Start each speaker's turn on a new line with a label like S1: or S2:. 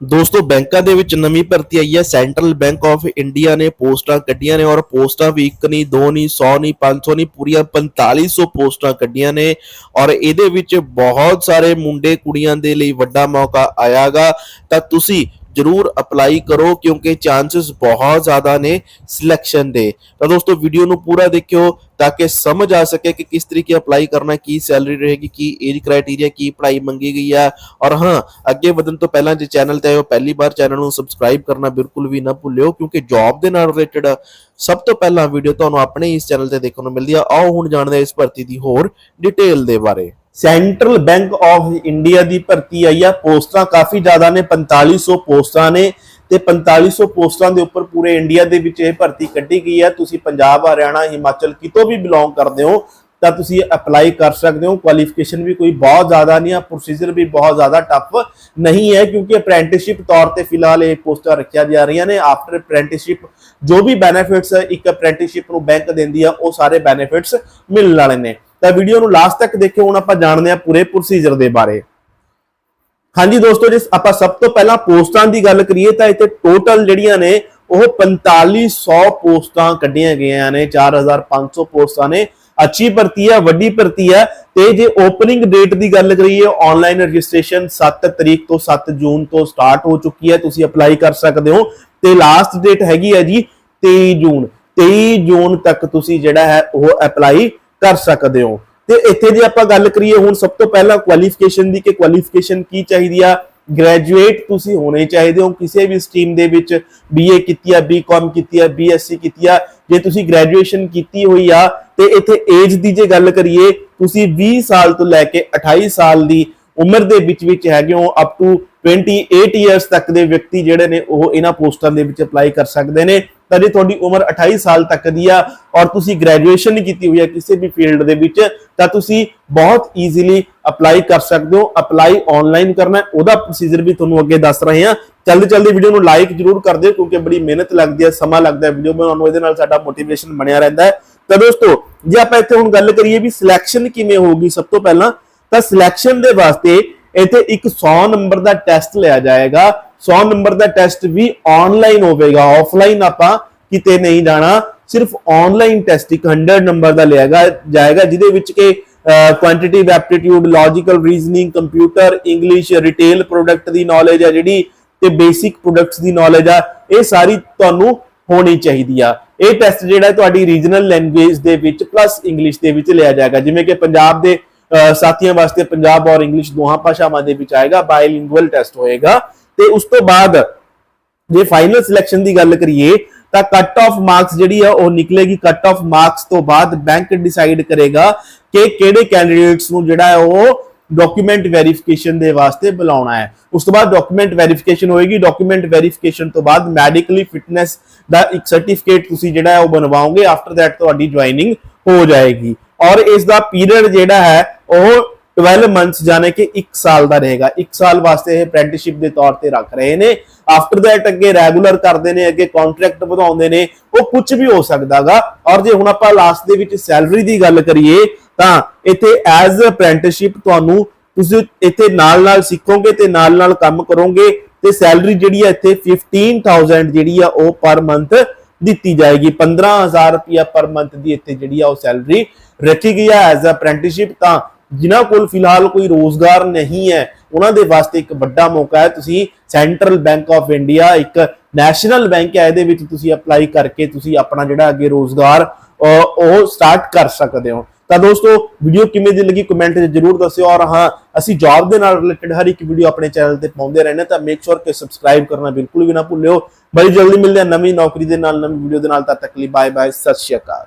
S1: ਦੋਸਤੋ, ਬੈਂਕਾਂ ਦੇ ਵਿੱਚ ਨਵੀਂ ਭਰਤੀ ਆਈ ਹੈ। ਸੈਂਟਰਲ ਬੈਂਕ ਆਫ ਇੰਡੀਆ ਨੇ ਪੋਸਟਾਂ ਕੱਢੀਆਂ ਨੇ ਔਰ ਪੋਸਟਾਂ ਵੀ ਇੱਕ ਨਹੀਂ, ਦੋ ਨਹੀਂ 100 ਨਹੀਂ 500 ਨਹੀਂ, ਪੂਰੀਆਂ 4500 ਪੋਸਟਾਂ ਕੱਢੀਆਂ ਨੇ। ਔਰ ਇਹਦੇ ਵਿੱਚ ਬਹੁਤ ਸਾਰੇ ਮੁੰਡੇ ਕੁੜੀਆਂ ਦੇ ਲਈ ਵੱਡਾ ਮੌਕਾ ਆਇਆਗਾ। ਤਾਂ ਤੁਸੀਂ ਜਰੂਰ ਅਪਲਾਈ ਕਰੋ ਕਿਉਂਕਿ ਚਾਂਸਸ ਬਹੁਤ ਜ਼ਿਆਦਾ ਨੇ ਸਿਲੈਕਸ਼ਨ ਦੇ। ਤਾਂ ਦੋਸਤੋ ਵੀਡੀਓ ਨੂੰ ਪੂਰਾ ਦੇਖਿਓ ਤਾਂ ਕਿ ਸਮਝ ਆ ਸਕੇ ਕਿ ਕਿਸ ਤਰੀਕੇ ਅਪਲਾਈ ਕਰਨਾ, ਕੀ ਸੈਲਰੀ ਰਹੇਗੀ, ਕੀ ਏਜ ਕ੍ਰਾਈਟੇਰੀਆ ਕੀ ਪੜ੍ਹਾਈ ਮੰਗੀ ਗਈ ਹੈ ਔਰ ਹਾਂ, ਅੱਗੇ ਵਧਣ ਤੋਂ ਪਹਿਲਾਂ ਜੇ ਚੈਨਲ ਤੇ ਆਏ ਹੋ, ਪਹਿਲੀ ਵਾਰ ਚੈਨਲ ਨੂੰ ਸਬਸਕ੍ਰਾਈਬ ਕਰਨਾ ਬਿਲਕੁਲ ਵੀ ਨਾ ਭੁੱਲਿਓ ਕਿਉਂਕਿ ਜੌਬ ਦੇ ਨਾਲ ਰਿਲੇਟਡ ਸਭ ਤੋਂ ਪਹਿਲਾਂ ਵੀਡੀਓ ਤੁਹਾਨੂੰ ਆਪਣੇ ਇਸ ਚੈਨਲ ਤੇ ਦੇਖਣ ਨੂੰ ਮਿਲਦੀ ਆ। ਆਓ ਹੁਣ ਜਾਣਦੇ ਹਾਂ ਇਸ ਭਰਤੀ ਦੀ ਹੋਰ ਡਿਟੇਲ ਦੇ ਬਾਰੇ।
S2: ਸੈਂਟਰਲ ਬੈਂਕ ਆਫ ਇੰਡੀਆ ਦੀ ਭਰਤੀ ਆਈ ਆ। ਪੋਸਟਾਂ ਕਾਫੀ ਜ਼ਿਆਦਾ ਨੇ 4500 ਪੋਸਟਾਂ ਨੇ ਤੇ 4500 ਪੋਸਟਾਂ ਦੇ ਉੱਪਰ ਪੂਰੇ ਇੰਡੀਆ ਦੇ ਵਿੱਚ ਇਹ ਭਰਤੀ ਕੱਢੀ ਗਈ ਹੈ ਤੁਸੀਂ ਪੰਜਾਬ, ਹਰਿਆਣਾ, ਹਿਮਾਚਲ ਕਿਤੋਂ ਵੀ ਬਿਲੋਂਗ ਕਰਦੇ ਹੋ, ਤਾਂ ਤੁਸੀਂ ਅਪਲਾਈ ਕਰ ਸਕਦੇ ਹੋ। ਕੁਆਲੀਫਿਕੇਸ਼ਨ ਵੀ ਕੋਈ ਬਹੁਤ ਜ਼ਿਆਦਾ ਨਹੀਂ ਆ, ਪ੍ਰੋਸੀਜਰ ਵੀ ਬਹੁਤ ਜ਼ਿਆਦਾ ਟਫ ਨਹੀਂ ਹੈ, ਕਿਉਂਕਿ ਅਪ੍ਰੈਂਟਿਸਸ਼ਿਪ ਤੌਰ ਤੇ ਫਿਲਹਾਲ ਇਹ ਪੋਸਟਾਂ ਰੱਖੀਆਂ ਜਾ ਰਹੀਆਂ ਨੇ। ਆਫਟਰ ਅਪ੍ਰੈਂਟਿਸਸ਼ਿਪ ਜੋ ਵੀ ਬੈਨੀਫਿਟਸ ਇੱਕ ਅਪ੍ਰੈਂਟਿਸਸ਼ਿਪ ਨੂੰ ਬੈਂਕ ਦਿੰਦੀ ਆ, ਉਹ ਸਾਰੇ ਬੈਨੀਫਿਟਸ ਮਿਲਣ ਵਾਲੇ ਨੇ। ਤਾਂ ਵੀਡੀਓ ਨੂੰ ਲਾਸਟ ਤੱਕ ਦੇਖਿਓ, ਹੁਣ ਆਪਾਂ ਜਾਣਦੇ ਹਾਂ ਪੂਰੇ ਪ੍ਰੋਸੀਜਰ ਦੇ ਬਾਰੇ। ਹਾਂਜੀ ਦੋਸਤੋ ਜੇ ਆਪਾਂ ਸਭ ਤੋਂ ਪਹਿਲਾਂ ਪੋਸਟਾਂ ਦੀ ਗੱਲ ਕਰੀਏ, ਤਾਂ ਇੱਥੇ ਟੋਟਲ ਜਿਹੜੀਆਂ ਨੇ, ਉਹ 4500 ਪੋਸਟਾਂ ਕੱਢੀਆਂ ਗਈਆਂ ਨੇ 4500 ਪੋਸਟਾਂ ਨੇ। ਅੱਛੀ ਭਰਤੀ ਹੈ ਵੱਡੀ ਭਰਤੀ ਹੈ ਤੇ ਜੇ ਓਪਨਿੰਗ ਡੇਟ ਦੀ ਗੱਲ ਕਰੀਏ ਆਨਲਾਈਨ ਰਜਿਸਟ੍ਰੇਸ਼ਨ 7 ਤਰੀਕ ਤੋਂ 7 ਜੂਨ ਤੋਂ ਸਟਾਰਟ ਹੋ ਚੁੱਕੀ ਹੈ ਤੁਸੀਂ ਅਪਲਾਈ ਕਰ ਸਕਦੇ ਹੋ। ਤੇ ਲਾਸਟ ਡੇਟ ਹੈਗੀ ਹੈ ਜੀ 23 ਜੂਨ। 23 ਜੂਨ ਤੱਕ ਤੁਸੀਂ ਜਿਹੜਾ ਹੈ, ਉਹ ਅਪਲਾਈ ਕਰ ਸਕਦੇ ਹੋ। ਤੇ ਇੱਥੇ ਜੇ ਆਪਾਂ ਗੱਲ ਕਰੀਏ, ਹੁਣ ਸਭ ਤੋਂ ਪਹਿਲਾਂ ਕੁਆਲੀਫਿਕੇਸ਼ਨ ਦੀ ਕਿ ਕੁਆਲੀਫਿਕੇਸ਼ਨ ਕੀ ਚਾਹੀਦੀ ਆ? ਗ੍ਰੈਜੂਏਟ ਤੁਸੀਂ ਹੋਣੇ ਚਾਹੀਦੇ ਹੋ ਕਿਸੇ ਵੀ ਸਟਰੀਮ ਦੇ ਵਿੱਚ। ਬੀਏ ਕੀਤੀ ਆ ਬੀਕਾਮ ਕੀਤੀ ਆ ਬੀਐਸਸੀ ਕੀਤੀ ਆ। ਜੇ ਤੁਸੀਂ ਗ੍ਰੈਜੂਏਸ਼ਨ ਕੀਤੀ ਹੋਈ ਆ, ਤੇ ਇੱਥੇ ਏਜ ਦੀ ਜੇ ਗੱਲ ਕਰੀਏ, ਤੁਸੀਂ 20 ਸਾਲ ਤੋਂ ਲੈ ਕੇ 28 ਸਾਲ ਦੀ ਉਮਰ ਦੇ ਵਿੱਚ ਵਿੱਚ ਹੈਗੇ ਹੋ ਅਪ ਟੂ 28 ਇਅਰਸ ਤੱਕ ਦੇ ਵਿਅਕਤੀ ਜਿਹੜੇ ਨੇ, ਉਹ ਇਹਨਾਂ ਪੋਸਟਾਂ ਦੇ ਵਿੱਚ ਅਪਲਾਈ ਕਰ ਸਕਦੇ ਨੇ। ਤਾਂ ਜੇ ਤੁਹਾਡੀ ਉਮਰ 28 ਸਾਲ ਤੱਕ ਦੀ ਆ ਔਰ ਤੁਸੀਂ ਗ੍ਰੈਜੂਏਸ਼ਨ ਨਹੀਂ ਕੀਤੀ ਹੋਈ ਹੈ ਕਿਸੇ ਵੀ ਫੀਲਡ ਦੇ ਵਿੱਚ, ਤਾਂ ਤੁਸੀਂ ਬਹੁਤ ਈਜ਼ੀਲੀ ਅਪਲਾਈ ਕਰ ਸਕਦੇ ਹੋ ਅਪਲਾਈ ਆਨਲਾਈਨ ਕਰਨਾ ਉਹਦਾ ਪ੍ਰੋਸੀਜਰ ਵੀ ਤੁਹਾਨੂੰ ਅੱਗੇ ਦੱਸ ਰਹੇ ਹਾਂ। ਜਲਦੀ ਜਲਦੀ ਵੀਡੀਓ ਨੂੰ ਲਾਈਕ ਜਰੂਰ ਕਰ ਦਿਓ, ਕਿਉਂਕਿ ਬੜੀ ਮਿਹਨਤ ਲੱਗਦੀ ਹੈ, ਸਮਾਂ ਲੱਗਦਾ ਹੈ ਵੀਡੀਓ ਬਣਾਉਣ ਨੂੰ, ਇਹਦੇ ਨਾਲ ਸਾਡਾ ਮੋਟੀਵੇਸ਼ਨ ਬਣਿਆ ਰਹਿੰਦਾ ਹੈ। ਤਾਂ ਦੋਸਤੋ, ਜੇ ਆਪਾਂ ਇੱਥੇ ਹੁਣ ਗੱਲ ਕਰੀਏ ਵੀ ਸਿਲੈਕਸ਼ਨ ਕਿਵੇਂ ਹੋਊਗੀ ਸਭ ਤੋਂ ਪਹਿਲਾਂ, ਤਾਂ ਸਿਲੈਕਸ਼ਨ ਦੇ ਵਾਸਤੇ ਇੱਥੇ ਇੱਕ 100 ਨੰਬਰ ਦਾ ਟੈਸਟ ਲਿਆ ਜਾਏਗਾ। 100 ਨੰਬਰ ਦਾ ਟੈਸਟ ਵੀ ਆਨਲਾਈਨ ਹੋਵੇਗਾ। ਆਫਲਾਈਨ ਆਪਾਂ ਕਿਤੇ ਨਹੀਂ ਜਾਣਾ। ਸਿਰਫ ਆਨਲਾਈਨ ਟੈਸਟ ਇੱਕ 100 ਨੰਬਰ ਦਾ ਲਿਆਗਾ ਜਾਏਗਾ, ਜਿਹਦੇ ਵਿੱਚ ਕਿ quantitative aptitude logical reasoning computer English retail product ਦੀ ਨੌਲੇਜ ਆ ਜਿਹੜੀ ਤੇ ਬੇਸਿਕ ਪ੍ਰੋਡਕਟਸ ਦੀ ਨੌਲੇਜ ਆ, ਇਹ ਸਾਰੀ ਤੁਹਾਨੂੰ ਹੋਣੀ ਚਾਹੀਦੀ ਆ। ਇਹ ਟੈਸਟ ਜਿਹੜਾ ਤੁਹਾਡੀ ਰੀਜਨਲ ਲੈਂਗੁਏਜ ਦੇ ਵਿੱਚ ਪਲੱਸ ਇੰਗਲਿਸ਼ ਦੇ ਵਿੱਚ ਲਿਆ ਜਾਏਗਾ। ਜਿਵੇਂ ਕਿ ਪੰਜਾਬ ਦੇ ਸਾਥੀਆਂ ਵਾਸਤੇ ਪੰਜਾਬ ਔਰ ਇੰਗਲਿਸ਼ ਦੋਹਾਂ ਭਾਸ਼ਾਵਾਂ ਦੇ ਵਿੱਚ ਆਏਗਾ ਬਾਇਲਿੰਗੁਅਲ ਟੈਸਟ ਹੋਏਗਾ। ਤੇ ਉਸ ਤੋਂ ਬਾਅਦ ਜੇ ਫਾਈਨਲ ਸਿਲੈਕਸ਼ਨ ਦੀ ਗੱਲ ਕਰੀਏ, ਤਾਂ ਕੱਟ ਆਫ ਮਾਰਕਸ ਜਿਹੜੀ ਆ, ਉਹ ਨਿਕਲੇਗੀ। ਕੱਟ ਆਫ ਮਾਰਕਸ ਤੋਂ ਬਾਅਦ ਬੈਂਕ ਡਿਸਾਈਡ ਕਰੇਗਾ ਕਿ ਕਿਹੜੇ ਕੈਂਡੀਡੇਟਸ ਨੂੰ ਜਿਹੜਾ ਹੈ ਉਹ ਡਾਕੂਮੈਂਟ ਵੈਰੀਫਿਕੇਸ਼ਨ ਦੇ ਵਾਸਤੇ ਬੁਲਾਉਣਾ ਹੈ। ਉਸ ਤੋਂ ਬਾਅਦ ਡਾਕੂਮੈਂਟ ਵੈਰੀਫਿਕੇਸ਼ਨ ਹੋਏਗੀ। ਡਾਕੂਮੈਂਟ ਵੈਰੀਫਿਕੇਸ਼ਨ ਤੋਂ ਬਾਅਦ ਮੈਡੀਕਲੀ ਫਿਟਨੈਸ ਦਾ ਇੱਕ ਸਰਟੀਫਿਕੇਟ ਤੁਸੀਂ ਜਿਹੜਾ ਹੈ ਉਹ ਬਣਵਾਓਗੇ। ਆਫਟਰ ਥੈਟ ਤੁਹਾਡੀ ਜੁਆਇਨਿੰਗ ਹੋ ਜਾਏਗੀ। ਔਰ ਇਸ ਦਾ ਪੀਰੀਅਡ ਜਿਹੜਾ ਹੈ ਉਹ 12 ਮੰਥਸ ਜਾਣੇ ਕਿ 1 ਸਾਲ ਦਾ ਰਹੇਗਾ। 1 ਸਾਲ ਵਾਸਤੇ ਇਹ ਅਪ੍ਰੈਂਟਿਸਸ਼ਿਪ ਦੇ ਤੌਰ ਤੇ ਰੱਖ ਰਹੇ ਨੇ। ਆਫਟਰ ਦੈਟ ਅੱਗੇ ਰੈਗੂਲਰ ਕਰਦੇ ਨੇ, ਅੱਗੇ ਕੰਟਰੈਕਟ ਵਧਾਉਂਦੇ ਨੇ, ਉਹ ਕੁਝ ਵੀ ਹੋ ਸਕਦਾਗਾ। ਔਰ ਜੇ ਹੁਣ ਆਪਾਂ ਲਾਸਟ ਦੇ ਵਿੱਚ ਸੈਲਰੀ ਦੀ ਗੱਲ ਕਰੀਏ, ਤਾਂ ਇੱਥੇ ਐਜ਼ ਅਪ੍ਰੈਂਟਿਸਸ਼ਿਪ ਤੁਹਾਨੂੰ ਤੁਸੀਂ ਇੱਥੇ ਨਾਲ ਨਾਲ ਸਿੱਖੋਗੇ ਤੇ ਨਾਲ ਨਾਲ ਕੰਮ ਕਰੋਗੇ ਤੇ ਸੈਲਰੀ ਜਿਹੜੀ ਹੈ ਇੱਥੇ 15000 ਜਿਹੜੀ ਆ ਉਹ ਪਰ ਮੰਥ ਦਿੱਤੀ ਜਾਏਗੀ। 15000 ਰੁਪਿਆ ਪਰ ਮੰਥ ਦੀ ਇੱਥੇ ਜਿਹੜੀ ਆ ਉਹ ਸੈਲਰੀ ਰੱਖੀ ਗਈ ਹੈ ਐਜ਼ ਅਪ੍ਰੈਂਟਿਸਸ਼ਿਪ ਤਾਂ ਜਿਨ੍ਹਾਂ ਕੋਲ ਫਿਲਹਾਲ ਕੋਈ ਰੋਜ਼ਗਾਰ ਨਹੀਂ ਹੈ, ਉਹਨਾਂ ਦੇ ਵਾਸਤੇ ਇੱਕ ਵੱਡਾ ਮੌਕਾ ਹੈ। ਤੁਸੀਂ ਸੈਂਟਰਲ ਬੈਂਕ ਆਫ ਇੰਡੀਆ ਇੱਕ ਨੈਸ਼ਨਲ ਬੈਂਕ ਹੈ, ਇਹਦੇ ਵਿੱਚ ਤੁਸੀਂ ਅਪਲਾਈ ਕਰਕੇ ਤੁਸੀਂ ਆਪਣਾ ਜਿਹੜਾ ਅੱਗੇ ਰੋਜ਼ਗਾਰ ਉਹ ਸਟਾਰਟ ਕਰ ਸਕਦੇ ਹੋ। ਤਾਂ ਦੋਸਤੋ ਵੀਡੀਓ ਕਿਵੇਂ ਦੀ ਲੱਗੀ ਕਮੈਂਟ 'ਚ ਜਰੂਰ ਦੱਸਿਓ ਔਰ ਹਾਂ, ਅਸੀਂ ਜੌਬ ਦੇ ਨਾਲ ਰਿਲੇਟਡ ਹਰ ਇੱਕ ਵੀਡੀਓ ਆਪਣੇ ਚੈਨਲ ਤੇ ਪਾਉਂਦੇ ਰਹਿੰਦੇ ਹਾਂ, ਤਾਂ ਮੇਕ ਸ਼ੋਰ ਕਿ ਸਬਸਕ੍ਰਾਈਬ ਕਰਨਾ ਬਿਲਕੁਲ ਵੀ ਨਾ ਭੁੱਲਿਓ। ਬੜੀ ਜਲਦੀ ਮਿਲਦੇ ਹਾਂ ਨਵੀਂ ਨੌਕਰੀ ਦੇ ਨਾਲ, ਨਵੀਂ ਵੀਡੀਓ ਦੇ ਨਾਲ, ਤਦ ਤੱਕ ਲਈ ਬਾਏ ਬਾਏ ਸਤਿ ਸ਼੍ਰੀ ਅਕਾਲ।